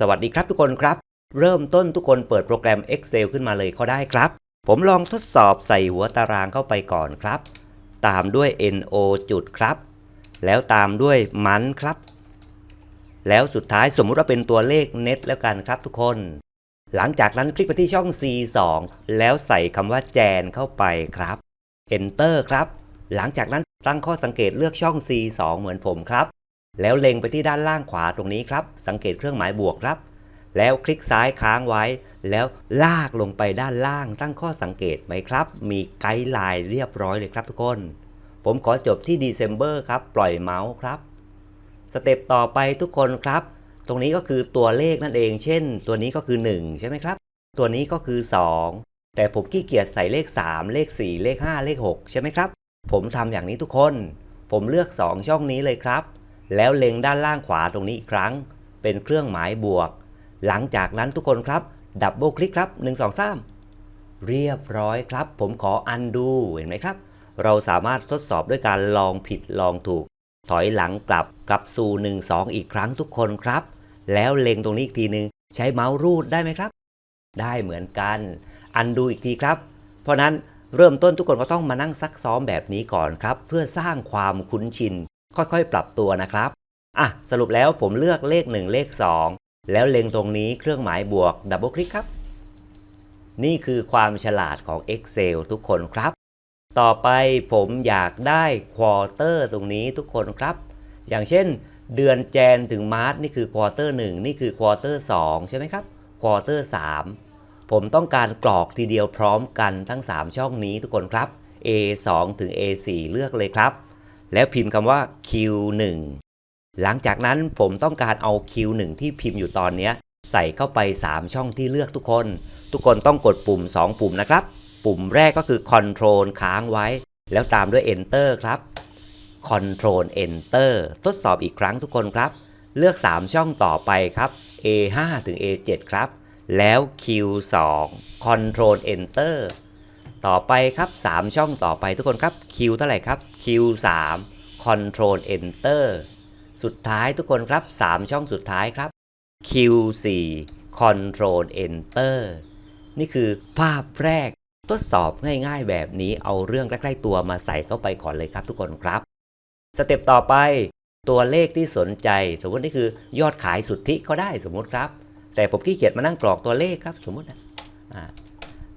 สวัสดีครับทุกคนครับ เริ่มต้นทุกคนเปิดโปรแกรม Excel ขึ้นมาเลยก็ได้ครับ ผมลองทดสอบใส่หัวตารางเข้าไปก่อนครับ ตามด้วย NO จุดครับ แล้วตามด้วยมันครับ แล้วสุดท้ายสมมุติว่าเป็นตัวเลข net แล้วกันครับทุกคน หลังจากนั้นคลิกไปที่ช่อง C2 แล้วใส่คำว่าแจนเข้าไปครับ Enter ครับ หลังจากนั้นตั้งข้อสังเกตเลือกช่อง C2 เหมือนผมครับ แล้วเล็งไปที่ด้านล่างขวาตรงนี้ครับ สังเกตเครื่องหมายบวกครับ แล้วคลิกซ้ายค้างไว้ แล้วลากลงไปด้านล่างตั้งข้อสังเกตไหมครับ มีไกด์ไลน์เรียบร้อยเลยครับทุกคน ผมขอจบที่ December ครับ ปล่อยเมาส์ครับ สเต็ปต่อไปทุกคนครับ ตรงนี้ก็คือตัวเลขนั่นเอง เช่น ตัวนี้ก็คือ 1 ใช่ไหมครับ ตัวนี้ก็คือ 2 แต่ผมขี้เกียจใส่เลข 3 เลข 4 เลข 5 เลข 6 ใช่ไหมครับ ผมทำอย่างนี้ทุกคน ผมเลือก 2 ช่องนี้เลยครับ แล้วเล็งด้านล่างขวาตรงนี้อีกครั้ง เป็นเครื่องหมายบวก หลังจากนั้นทุกคนครับ ดับเบิลคลิกครับ 1 2 3 เรียบร้อยครับ ผมขออันดูเห็นไหมครับ เราสามารถทดสอบด้วยการลองผิดลองถูก ถอยหลังกลับกลับสู่ 1 2 อีกครั้งทุกคนครับ แล้วเล็งตรงนี้อีกทีหนึ่งใช้เมาส์รูดได้ไหมครับ ได้เหมือนกัน อันดูอีกทีครับ เพราะนั้นเริ่มต้นทุกคนก็ต้องมานั่งซักซ้อมแบบนี้ก่อนครับ เพื่อสร้างความคุ้นชิน ค่อยๆ ปรับตัวนะครับ อะ สรุปแล้วผมเลือกเลข 1 เลข 2 แล้วเล็งตรงนี้เครื่องหมายบวกดับเบิลคลิกครับ นี่คือความฉลาดของ Excel ทุกคนครับ ต่อไปผมอยากได้ควอเตอร์ตรงนี้ทุกคนครับ อย่างเช่น เดือนแจนถึงมาร์ชนี่คือควอเตอร์1นี่คือควอเตอร์2ใช่ไหมครับควอเตอร์3ผมต้องการกรอกทีเดียวพร้อมกันทั้ง 3 ช่องนี้ทุกคนครับ A2 ถึง A4 เลือกเลยครับ แล้วพิมพ์คำว่า Q1 หลังจากนั้นผมต้องการเอา Q1 ที่พิมพ์อยู่ตอนนี้ใส่เข้าไป 3 ช่องที่เลือกทุกคน ทุกคนต้องกดปุ่ม 2 ปุ่มนะครับ ปุ่มแรกก็คือ Control ค้างไว้ แล้วตามด้วย Enter ครับ Control Enter ทดสอบอีกครั้งทุกคนครับ เลือก 3 ช่องต่อไปครับ A5 ถึง A7 ครับ แล้ว Q2 Control Enter ต่อไปครับ 3 ช่องต่อไปทุกคนครับ Q เท่าไหร่ครับ Q3 Control Enter สุดท้ายทุกคนครับ 3 ช่องสุดท้ายครับ Q4 Control Enter นี่คือภาพแรกทดสอบง่ายๆแบบนี้เอาเรื่องใกล้ๆตัวมาใส่เข้าไปก่อนเลยครับทุกคนครับ สเต็ปต่อไปตัวเลขที่สนใจ สมมตินี่คือยอดขายสุทธิก็ได้สมมติครับ แต่ผมขี้เกียจมานั่งกรอกตัวเลขครับสมมตินะอ่า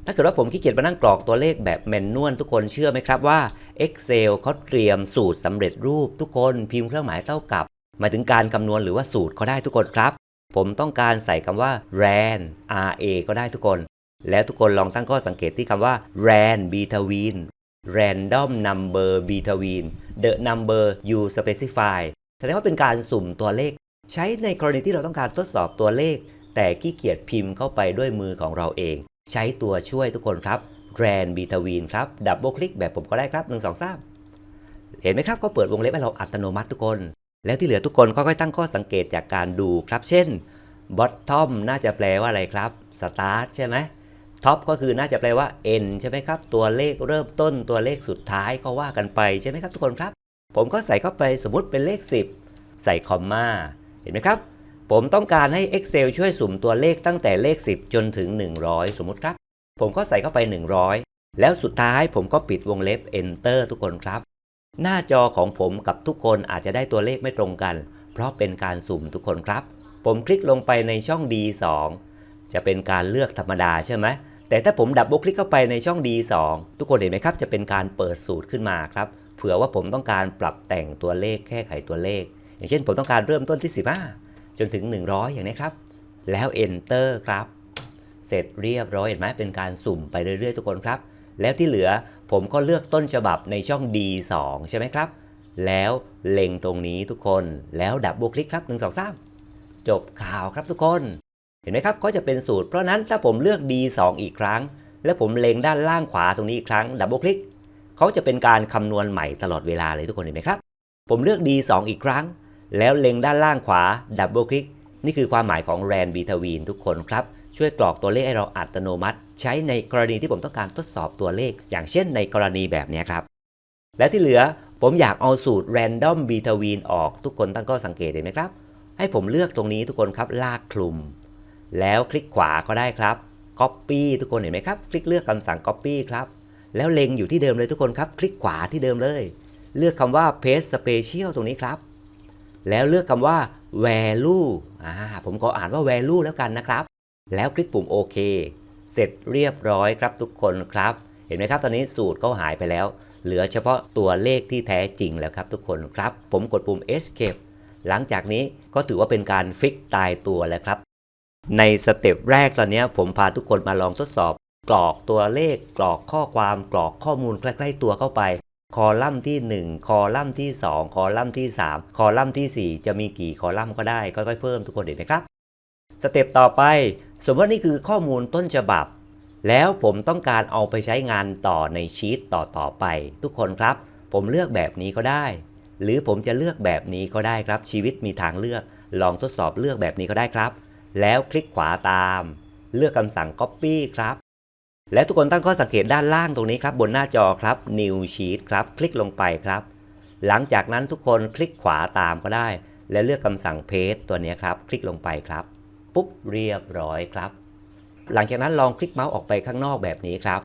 ถ้าเกิดว่าผมขี้เกียจมานั่งกรอกตัวเลขแบบแมนนวลทุกคนเชื่อไหมครับว่า Excel เขาเตรียมสูตรสำเร็จรูปทุกคนพิมพ์เครื่องหมายเท่ากับ หมายถึงการคำนวณหรือว่าสูตรก็ได้ทุกคนครับ ผมต้องการใส่คำว่า ran ra ก็ได้ทุกคน แล้วทุกคนลองตั้งข้อสังเกตที่คำว่า ran between random number between the number you specify แสดงว่าเป็นการสุ่มตัวเลข ใช้ในกรณีที่เราต้องการทดสอบตัวเลข แต่ขี้เกียจพิมพ์เข้าไปด้วยมือของเราเอง ใช้ตัวช่วยทุกคนครับ ran between ครับ ดับเบิลคลิกแบบผมก็ได้ครับ 1 2 3 เห็นไหมครับ ก็เปิดวงเล็บให้เราอัตโนมัติทุกคน แล้วที่เหลือทุกคนก็ค่อยๆตั้งข้อสังเกตจากการดูครับ เช่น bottom น่าจะแปลว่าอะไรครับ start ใช่ไหม top ก็คือน่าจะแปลว่า end ใช่ไหมครับ ตัวเลขเริ่มต้นตัวเลขสุดท้ายก็ว่ากันไปใช่ไหมครับทุกคนครับ ผมก็ใส่เข้าไปสมมุติเป็นเลข 10 ใส่คอมมา เห็นไหมครับ ผมต้องการให้ Excel ช่วยสุ่มตัวเลขตั้งแต่เลข 10 จนถึง 100 สมมุติครับ ผมก็ใส่เข้าไป 100 แล้วสุดท้ายผมก็ปิดวงเล็บ enter ทุกคนครับ หน้าจอของผมกับทุกคนอาจจะได้ตัวเลขไม่ตรงกัน เพราะเป็นการสุ่มทุกคนครับ ผมคลิกลงไปในช่อง D2 จะเป็นการเลือกธรรมดาใช่ไหมแต่ถ้าผมดับเบิลคลิกเข้าไปในช่อง D2 ทุกคนเห็นไหมครับ จะเป็นการเปิดสูตรขึ้นมาครับ เผื่อว่าผมต้องการปรับแต่งตัวเลขแก้ไขตัวเลข อย่างเช่นผมต้องการเริ่มต้นที่ 15 จนถึง 100 อย่างนี้ครับ แล้ว Enter ครับ เสร็จเรียบร้อยเห็นไหมเป็นการสุ่มไปเรื่อยๆ ทุกคนครับ แล้วที่เหลือผมก็เลือกต้นฉบับในช่อง D2 ใช่ไหมครับ แล้วเล็งตรงนี้ทุกคนแล้วดับเบิลคลิกครับ 1 2 3 จบข่าวครับทุกคน เห็นไหมครับก็จะเป็นสูตร เพราะนั้นถ้าผมเลือก D2 อีกครั้ง แล้วผมเล็งด้านล่างขวาตรงนี้อีกครั้งดับเบิลคลิกเขาจะเป็นการคำนวณใหม่ตลอดเวลาเลยทุกคนเห็นไหมครับ ผมเลือก D2 อีกครั้ง แล้วเล็งด้านล่างขวาดับเบิลคลิกนี่คือความหมายของ ran between ทุกคนครับ ช่วยกรอกตัวเลขให้เราอัตโนมัติ ใช้ในกรณีที่ผมต้องการทดสอบตัวเลข อย่างเช่นในกรณีแบบนี้ครับ และที่เหลือผมอยากเอาสูตร random between ออกทุกคนตั้งข้อสังเกตเห็นไหมครับ ให้ผมเลือกตรงนี้ทุกคนครับลากคลุม แล้วคลิกขวาก็ได้ครับ Copy ทุกคนเห็นไหมครับ คลิกเลือกคำสั่ง Copy ครับ แล้วเล็งอยู่ที่เดิมเลยทุกคนครับ คลิกขวาที่เดิมเลย เลือกคำว่า Paste Special ตรงนี้ครับ แล้วเลือกคำว่า value อ่าผมขออ่านว่า value แล้วกันนะครับ แล้วคลิกปุ่มโอเคเสร็จเรียบร้อยครับทุกคนครับ เห็นไหมครับตอนนี้สูตรเขาหายไปแล้ว เหลือเฉพาะตัวเลขที่แท้จริงแล้วครับทุกคนครับ ผมกดปุ่ม escape หลังจากนี้ก็ถือว่าเป็นการฟิกตายตัวแล้วครับ ในสเต็ปแรกตอนนี้ผมพาทุกคนมาลองทดสอบ กรอกตัวเลขกรอกข้อความกรอกข้อมูลใกล้ ๆ ตัวเข้าไป คอลัมน์ที่ 1 คอลัมน์ที่ 2 คอลัมน์ที่ 3 คอลัมน์ที่ 4 จะมีกี่คอลัมน์ก็ได้ค่อยๆเพิ่มทุกคนเห็นไหมครับ สเต็ปต่อไป สมมติว่านี่คือข้อมูลต้นฉบับ แล้วผมต้องการเอาไปใช้งานต่อในชีตต่อต่อๆไป ทุกคนครับ ผมเลือกแบบนี้ก็ได้ หรือผมจะเลือกแบบนี้ก็ได้ครับ ชีวิตมีทางเลือก ลองทดสอบเลือกแบบนี้ก็ได้ครับ แล้วคลิกขวาตาม เลือกคำสั่ง Copy ครับ และทุกคนตั้งข้อสังเกตด้านล่างตรงนี้ครับ บนหน้าจอครับ New Sheet ครับ คลิกลงไปครับ หลังจากนั้นทุกคนคลิกขวาตามก็ได้ และเลือกคำสั่ง Paste ตัวนี้ครับ คลิกลงไปครับ ปุ๊บเรียบร้อยครับ หลังจากนั้นลองคลิกเมาส์ออกไปข้างนอกแบบนี้ครับ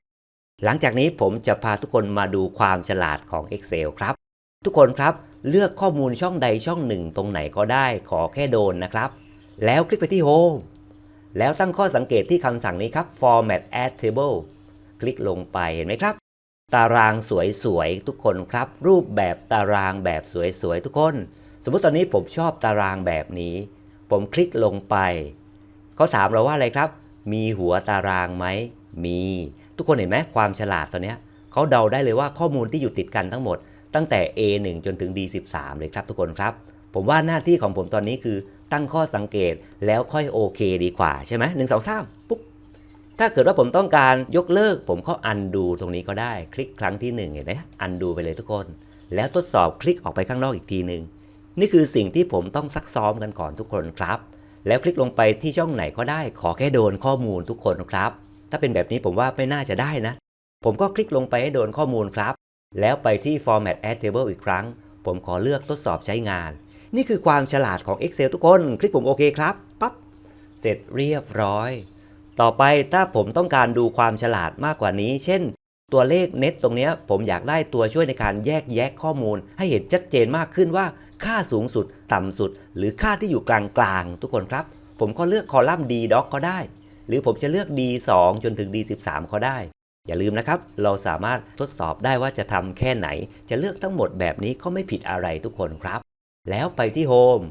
หลังจากนี้ผมจะพาทุกคนมาดูความฉลาดของ Excel ครับ ทุกคนครับเลือกข้อมูลช่องใดช่องหนึ่งตรงไหนก็ได้ขอแค่โดนนะครับ แล้วคลิกไปที่ Home แล้วตั้งข้อสังเกตที่คำสั่งนี้ครับ Format as Table คลิกลงไปเห็นไหมครับ ตารางสวยๆ ทุกคนครับ รูปแบบตารางแบบสวยๆ ทุกคน สมมติตอนนี้ผมชอบตารางแบบนี้ ผมคลิกลงไป เขาถามเราว่าอะไรครับ มีหัวตารางไหม มี ทุกคนเห็นไหมความฉลาดตอนนี้เขาเดาได้เลยว่าข้อมูลที่อยู่ติดกันทั้งหมด ตั้งแต่ A1 จนถึง D13 เลยครับทุกคนครับ ผมว่าหน้าที่ของผมตอนนี้คือ ตั้งข้อสังเกตแล้วค่อยโอเคดีกว่าใช่ไหมหนึ่งสองสามปุ๊บถ้าเกิดว่าผมต้องการยกเลิก ผมก็อันดูตรงนี้ก็ได้คลิกครั้งที่ 1 เห็นไหมอันดูไปเลยทุกคน แล้วทดสอบคลิกออกไปข้างนอกอีกทีหนึ่งนี่คือสิ่งที่ผมต้องซักซ้อมกันก่อนทุกคนครับ แล้วคลิกลงไปที่ช่องไหนก็ได้ ขอแค่โดนข้อมูลทุกคนครับ ถ้าเป็นแบบนี้ผมว่าไม่น่าจะได้นะ ผมก็คลิกลงไปให้โดนข้อมูลครับ แล้วไปที่ format add table อีกครั้ง ผมขอเลือกทดสอบใช้งาน นี่คือความฉลาดของ Excel ทุกคน คลิกปุ่มโอเคครับปั๊บเสร็จเรียบร้อย ต่อไปถ้าผมต้องการดูความฉลาดมากกว่านี้ เช่น ตัวเลขเน็ตตรงนี้ผมอยากได้ตัวช่วยในการแยกแยะข้อมูล ให้เห็นชัดเจนมากขึ้นว่า ค่าสูงสุด ต่ำสุด หรือค่าที่อยู่กลางๆทุกคนครับ ผมก็เลือกคอลัมน์ D doc ก็ได้ หรือผมจะเลือก D2 จนถึง D13 ก็ได้อย่าลืมนะครับ เราสามารถทดสอบได้ว่าจะทำแค่ไหน จะเลือกทั้งหมดแบบนี้ก็ไม่ผิดอะไรทุกคนครับ แล้วไปที่ Home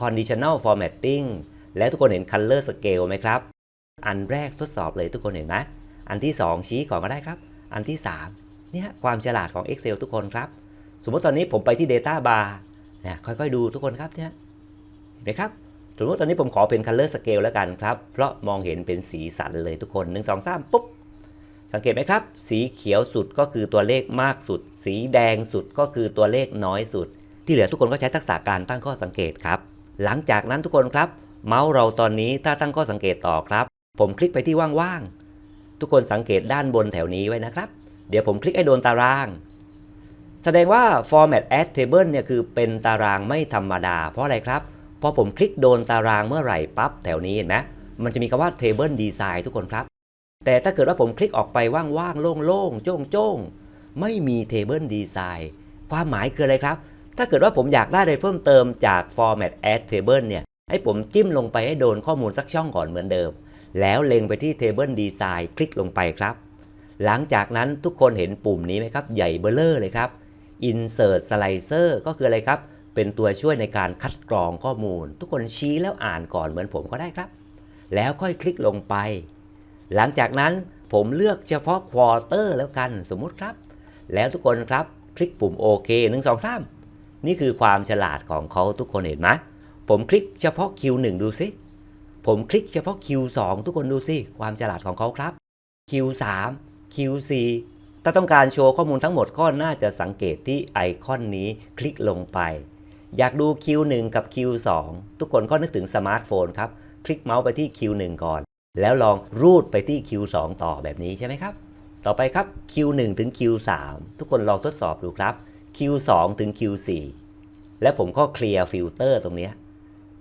Conditional Formatting แล้วทุกคนเห็น Color Scale ไหมครับ อันแรกทดสอบเลยทุกคนเห็นไหม อันที่ 2 ชี้ก่อนก็ได้ครับ อันที่ 3 เนี่ยความฉลาดของ Excel ทุกคนครับ สมมติตอนนี้ผมไปที่ Data Bar เนี่ยค่อยๆดูทุกคนครับเนี่ยเห็นไหมครับ สมมติตอนนี้ผมขอเป็น Color Scale แล้วกันครับ เพราะมองเห็นเป็นสีสันเลยทุกคน 1 2 3 ปุ๊บ สังเกตไหมครับ สีเขียวสุดก็คือตัวเลขมากสุด สีแดงสุดก็คือตัวเลขน้อยสุด ที่เหลือทุกคนก็ใช้ทักษะการตั้งข้อสังเกตครับ หลังจากนั้นทุกคนครับ เมาส์เราตอนนี้ถ้าตั้งข้อสังเกตต่อครับ ผมคลิกไปที่ว่างๆทุกคนสังเกตด้านบนแถวนี้ไว้นะครับ เดี๋ยวผมคลิกให้โดนตาราง แสดงว่า format as table เนี่ยคือเป็นตารางไม่ธรรมดา เพราะอะไรครับพอผมคลิกโดนตารางเมื่อไหร่ปั๊บแถวนี้เห็นไหมมันจะมีคำว่า table design ทุกคนครับ แต่ถ้าเกิดว่าผมคลิกออกไปว่างๆโล่งๆโจ้งๆไม่มี table design ความหมายคืออะไรครับ ถ้าเกิดว่าผมอยากได้อะไรเพิ่มเติมจาก format as table เนี่ย ให้ผมจิ้มลงไปให้โดนข้อมูลสักช่องก่อนเหมือนเดิม แล้วเล็งไปที่ table design คลิกลงไปครับ หลังจากนั้นทุกคนเห็นปุ่มนี้ไหมครับ ใหญ่เบลเลอร์เลยครับ insert slicer ก็คืออะไรครับ เป็นตัวช่วยในการคัดกรองข้อมูล ทุกคนชี้แล้วอ่านก่อนเหมือนผมก็ได้ครับ แล้วค่อยคลิกลงไป หลังจากนั้นผมเลือกเฉพาะ quarter แล้วกันสมมุติครับ แล้วทุกคนครับ คลิกปุ่มโอเค1 2 3 นี่คือความฉลาดของเขาทุกคนเห็นไหมผมคลิกเฉพาะ Q1 ดูสิ ผมคลิกเฉพาะ Q2 ทุกคนดูสิ ความฉลาดของเขาครับ Q3 Q4 ถ้าต้องการโชว์ข้อมูลทั้งหมดก็น่าจะสังเกตที่ไอคอนนี้คลิกลงไป อยากดู Q1 กับ Q2 ทุกคนก็นึกถึงสมาร์ทโฟนครับ คลิกเมาส์ไปที่ Q1 ก่อน แล้วลองรูดไปที่ Q2 ต่อแบบนี้ใช่ไหมครับ ต่อไปครับ Q1 ถึง Q3 ทุกคนลองทดสอบดูครับ Q2 ถึง Q4 และผมก็เคลียร์ฟิลเตอร์ตรงนี้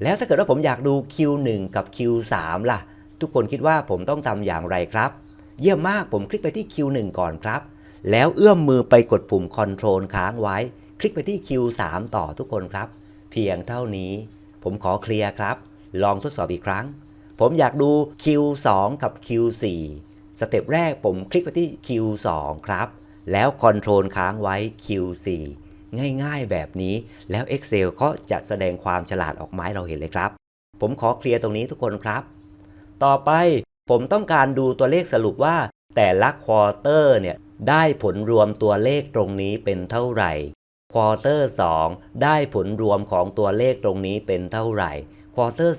แล้วถ้าเกิดว่าผมอยากดู Q1 กับ Q3 ล่ะ ทุกคนคิดว่าผมต้องทำอย่างไรครับ เยี่ยมมากผมคลิกไปที่ Q1 ก่อนครับ แล้วเอื้อมมือไปกดปุ่ม Ctrl ค้างไว้ คลิกไปที่ Q3 ต่อทุกคนครับ เพียงเท่านี้ ผมขอเคลียร์ครับ ลองทดสอบอีกครั้ง ผมอยากดู Q2 กับ Q4 สเต็ปแรกผมคลิกไปที่ Q2 ครับ แล้ว Control ค้างไว้ Q4 ง่ายๆแบบนี้ แล้ว Excel ก็จะแสดงความฉลาดออกมาให้เราเห็นเลยครับ ผมขอเคลียร์ตรงนี้ทุกคนครับ ต่อไปผมต้องการดูตัวเลขสรุปว่า แต่ละควอเตอร์เนี่ยได้ผลรวมตัวเลขตรงนี้เป็นเท่าไหร่ควอเตอร์2ได้ผลรวมของตัวเลขตรงนี้เป็นเท่าไหร่ควอเตอร์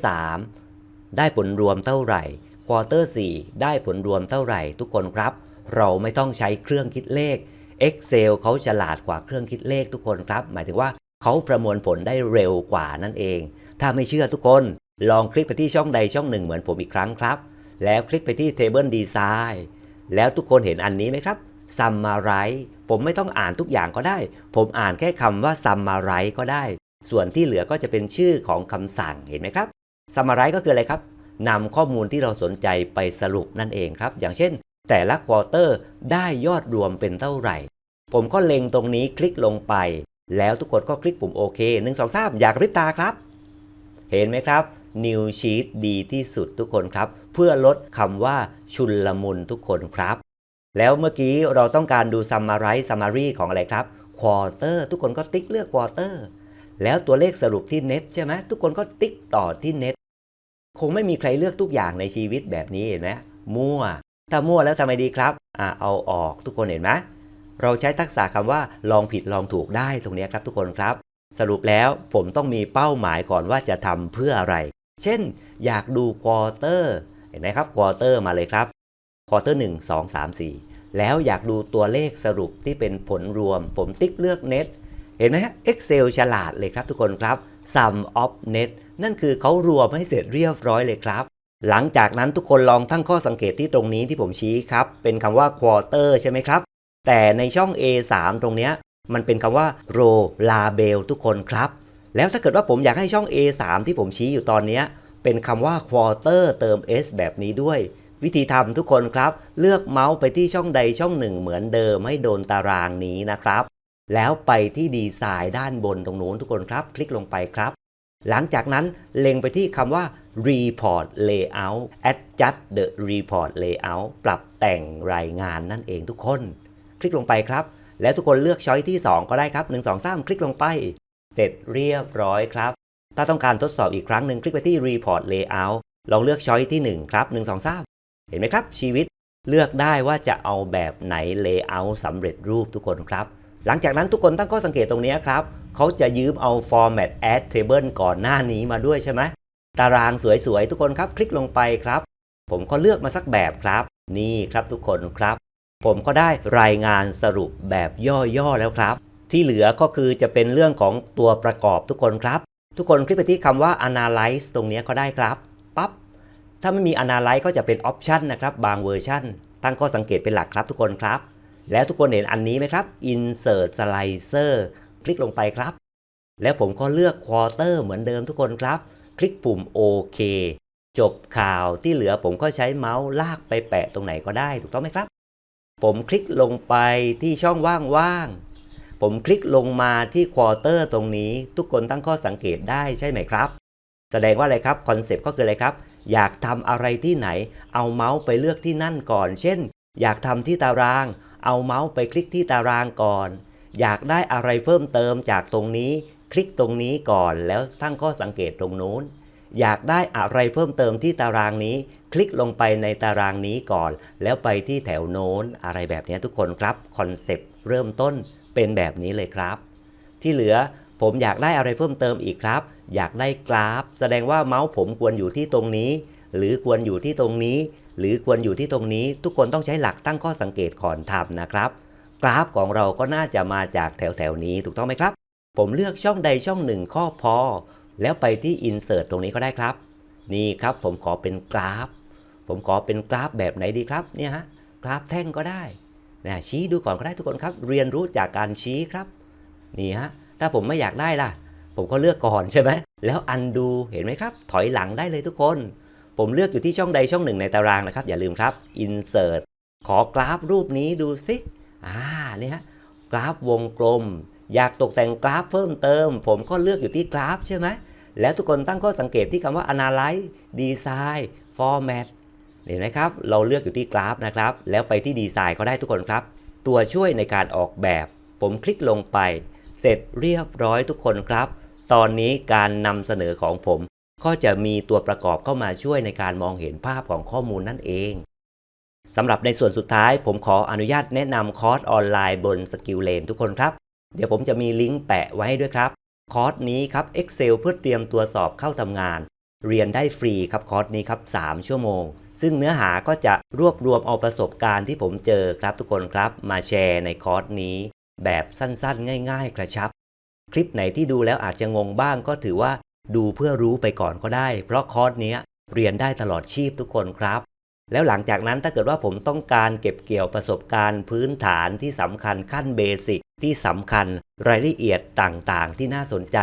3ได้ผลรวมเท่าไหร่ควอเตอร์4ได้ผลรวมเท่าไหร่ทุกคนครับ เราไม่ต้องใช้เครื่องคิดเลข Excel เขาฉลาดกว่าเครื่องคิดเลขทุกคนครับ หมายถึงว่าเขาประมวลผลได้เร็วกว่านั่นเอง ถ้าไม่เชื่อทุกคน ลองคลิกไปที่ช่องใดช่องหนึ่งเหมือนผมอีกครั้งครับ แล้วคลิกไปที่ Table Design แล้วทุกคนเห็นอันนี้ไหมครับ Summarize ผมไม่ต้องอ่านทุกอย่างก็ได้ ผมอ่านแค่คำว่า Summarize ก็ได้ ส่วนที่เหลือก็จะเป็นชื่อของคำสั่งเห็นไหมครับ Summarize ก็คืออะไรครับนำข้อมูลที่เราสนใจไปสรุปนั่นเองครับ อย่างเช่น แต่ละควอเตอร์ได้ยอดรวมเป็นเท่าไหร่ ผมก็เล็งตรงนี้คลิกลงไป แล้วทุกคนก็คลิกปุ่มโอเค1 2 3 อยากริบตาครับ เห็นไหมครับ New Sheet ดีที่สุดทุกคนครับ เพื่อลดคำว่าชุนลมุนทุกคนครับ แล้วเมื่อกี้เราต้องการดู Summarize Summary ของอะไรครับ Quarter ทุกคนก็ติ๊กเลือก Quarter แล้วตัวเลขสรุปที่ Net ใช่ไหมทุกคนก็ติ๊กต่อที่ Net คงไม่มีใครเลือกทุกอย่างในชีวิตแบบนี้เห็นไหมมั่ว ถ้ามั่วแล้วทำไมดีครับอ่าเอาออกทุกคนเห็นไหมเราใช้ทักษะคำว่าลองผิดลองถูกได้ตรงนี้ครับทุกคนครับ สรุปแล้วผมต้องมีเป้าหมายก่อนว่าจะทำเพื่ออะไร เช่น อยากดูควอเตอร์เห็นไหมครับควอเตอร์มาเลยครับควอเตอร์หนึ่งสองสามสี่แล้วอยากดูตัวเลขสรุปที่เป็นผลรวม ผมติ๊กเลือก net เห็นไหมฮะ Excel ฉลาดเลยครับทุกคนครับ sum of net นั่นคือเขารวมให้เสร็จเรียบร้อยเลยครับ หลังจากนั้นทุกคนลองตั้งข้อสังเกตที่ตรงนี้ที่ผมชี้ครับ เป็นคำว่า quarter ใช่ไหมครับ แต่ในช่อง A3 ตรงเนี้ยมันเป็นคำว่า row label ทุกคนครับ แล้วถ้าเกิดว่าผมอยากให้ช่อง A3 ที่ผมชี้อยู่ตอนเนี้ยเป็นคำว่า quarter เติม s แบบนี้ด้วย วิธีทำทุกคนครับ เลือกเมาส์ไปที่ช่องใดช่องหนึ่งเหมือนเดิมให้โดนตารางนี้นะครับ แล้วไปที่ดีไซน์ด้านบนตรงนู้นทุกคนครับ คลิกลงไปครับ หลังจากนั้นเล็งไปที่คำว่า report layout adjust the report layout ปรับแต่งรายงานนั่นเองทุกคน คลิกลงไปครับ แล้วทุกคนเลือกช้อยที่ 2 ก็ได้ครับ 1 2 3 คลิกลงไป เสร็จเรียบร้อยครับ ถ้าต้องการทดสอบอีกครั้งหนึ่งคลิกไปที่ report layout ลองเลือกช้อยที่ 1 ครับ 1 2 3 เห็นไหมครับ ชีวิตเลือกได้ว่าจะเอาแบบไหน layout สำเร็จรูปทุกคนครับ หลังจากนั้นทุกคนตั้งข้อสังเกตตรงนี้ครับเขาจะยืมเอา format add table ก่อนหน้านี้มาด้วยใช่ไหม ตารางสวยๆ ทุกคนครับ คลิกลงไปครับ ผมก็เลือกมาสักแบบครับ นี่ครับทุกคนครับ ผมก็ได้รายงานสรุปแบบย่อๆแล้วครับ ที่เหลือก็คือจะเป็นเรื่องของตัวประกอบทุกคนครับ ทุกคนคลิกไปที่คำว่า analyze ตรงนี้ก็ได้ครับปั๊บถ้าไม่มี analyze ก็จะเป็น option นะครับบางเวอร์ชันตั้งข้อสังเกตเป็นหลักครับทุกคนครับ แล้วทุกคนเห็นอันนี้ไหมครับ insert slicer คลิกลงไปครับ แล้วผมก็เลือก quarter เหมือนเดิมทุกคนครับ คลิกปุ่มโอเคจบข่าวที่เหลือผมก็ใช้เมาส์ลากไปแปะตรงไหนก็ได้ถูกต้องไหมครับ ผมคลิกลงไปที่ช่องว่างๆ ผมคลิกลงมาที่ควอเตอร์ตรงนี้ทุกคนตั้งข้อสังเกตได้ใช่ไหมครับ แสดงว่าอะไรครับคอนเซปต์ก็คืออะไรครับ อยากทำอะไรที่ไหน เอาเมาส์ไปเลือกที่นั่นก่อน เช่น อยากทำที่ตาราง เอาเมาส์ไปคลิกที่ตารางก่อน อยากได้อะไรเพิ่มเติมจากตรงนี้ คลิกตรงนี้ก่อนแล้วตั้งข้อสังเกตตรงนู้น อยากได้อะไรเพิ่มเติมที่ตารางนี้ คลิกลงไปในตารางนี้ก่อน แล้วไปที่แถวโน้นอะไรแบบนี้ทุกคนครับคอนเซปต์เริ่มต้นเป็นแบบนี้เลยครับ ที่เหลือผมอยากได้อะไรเพิ่มเติมอีกครับ อยากได้กราฟ แสดงว่าเมาส์ผมควรอยู่ที่ตรงนี้ หรือควรอยู่ที่ตรงนี้ หรือควรอยู่ที่ตรงนี้ ทุกคนต้องใช้หลักตั้งข้อสังเกตก่อนทำนะครับ กราฟของเราก็น่าจะมาจากแถวแถวนี้ถูกต้องไหมครับ ผมเลือกช่องใดช่องหนึ่งข้อพอ แล้วไปที่ Insert ตรงนี้ก็ได้ครับ นี่ครับผมขอเป็นกราฟ ผมขอเป็นกราฟแบบไหนดีครับเนี่ยฮะกราฟแท่งก็ได้นะชี้ดูก่อนก็ได้ทุกคนครับ เรียนรู้จากการชี้ครับนี่ฮะถ้าผมไม่อยากได้ล่ะ ผมก็เลือกก่อนใช่ไหมแล้วอันดูเห็นไหมครับ ถอยหลังได้เลยทุกคน ผมเลือกอยู่ที่ช่องใดช่องหนึ่งในตารางนะครับ อย่าลืมครับ insert ขอกราฟรูปนี้ดูสิอ่าเนี่ยฮะกราฟวงกลม อยากตกแต่งกราฟเพิ่มเติม ผมก็เลือกอยู่ที่กราฟใช่ไหมแล้วทุกคนตั้งข้อสังเกตที่คำว่า analyze design format เห็นไหมครับ เราเลือกอยู่ที่กราฟนะครับ แล้วไปที่ดีไซน์ก็ได้ทุกคนครับ ตัวช่วยในการออกแบบ ผมคลิกลงไป เสร็จเรียบร้อยทุกคนครับ ตอนนี้การนำเสนอของผม ก็จะมีตัวประกอบเข้ามาช่วยในการมองเห็นภาพของข้อมูลนั่นเองสำหรับในส่วนสุดท้าย ผมขออนุญาตแนะนำคอร์สออนไลน์บน Skill Lane ทุกคนครับ เดี๋ยวผมจะมีลิงก์แปะไว้ให้ด้วยครับ คอร์สนี้ครับ Excel เพื่อเตรียมตัวสอบเข้าทำงาน เรียนได้ฟรีครับคอร์สนี้ครับ 3 ชั่วโมง ซึ่งเนื้อหาก็จะรวบรวมเอาประสบการณ์ที่ผมเจอครับทุกคนครับ มาแชร์ในคอร์สนี้ แบบสั้นๆ ง่าย ๆ กระชับ คลิปไหนที่ดูแล้วอาจจะงงบ้างก็ถือว่าดูเพื่อรู้ไปก่อนก็ได้ เพราะคอร์สนี้เรียนได้ตลอดชีพทุกคนครับแล้วหลังจากนั้นถ้าเกิดว่าผมต้องการเก็บเกี่ยวประสบการณ์พื้นฐานที่สำคัญขั้นเบสิก ที่สำคัญรายละเอียดต่างๆ ที่น่าสนใจ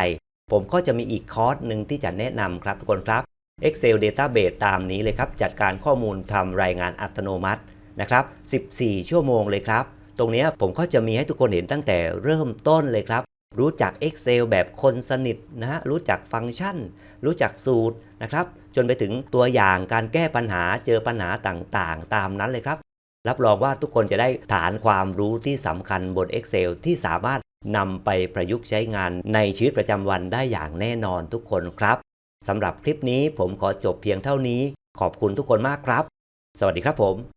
ผมก็จะมีอีกคอร์สหนึ่งที่จะแนะนำครับทุกคนครับ Excel Database ตามนี้เลยครับ จัดการข้อมูลทำรายงานอัตโนมัตินะครับ 14 ชั่วโมงเลยครับ ตรงนี้ผมก็จะมีให้ทุกคนเห็นตั้งแต่เริ่มต้นเลยครับ รู้จัก Excel แบบคนสนิทนะฮะ รู้จักฟังก์ชัน รู้จักสูตรนะครับ จนไปถึงตัวอย่างการแก้ปัญหาเจอปัญหาต่างๆ ตามนั้นเลยครับ รับรองว่าทุกคนจะได้ฐานความรู้ที่สำคัญบน Excel ที่สามารถนำไปประยุกต์ใช้งานในชีวิตประจำวันได้อย่างแน่นอนทุกคนครับสำหรับคลิปนี้ผมขอจบเพียงเท่านี้ ขอบคุณทุกคนมากครับ สวัสดีครับผม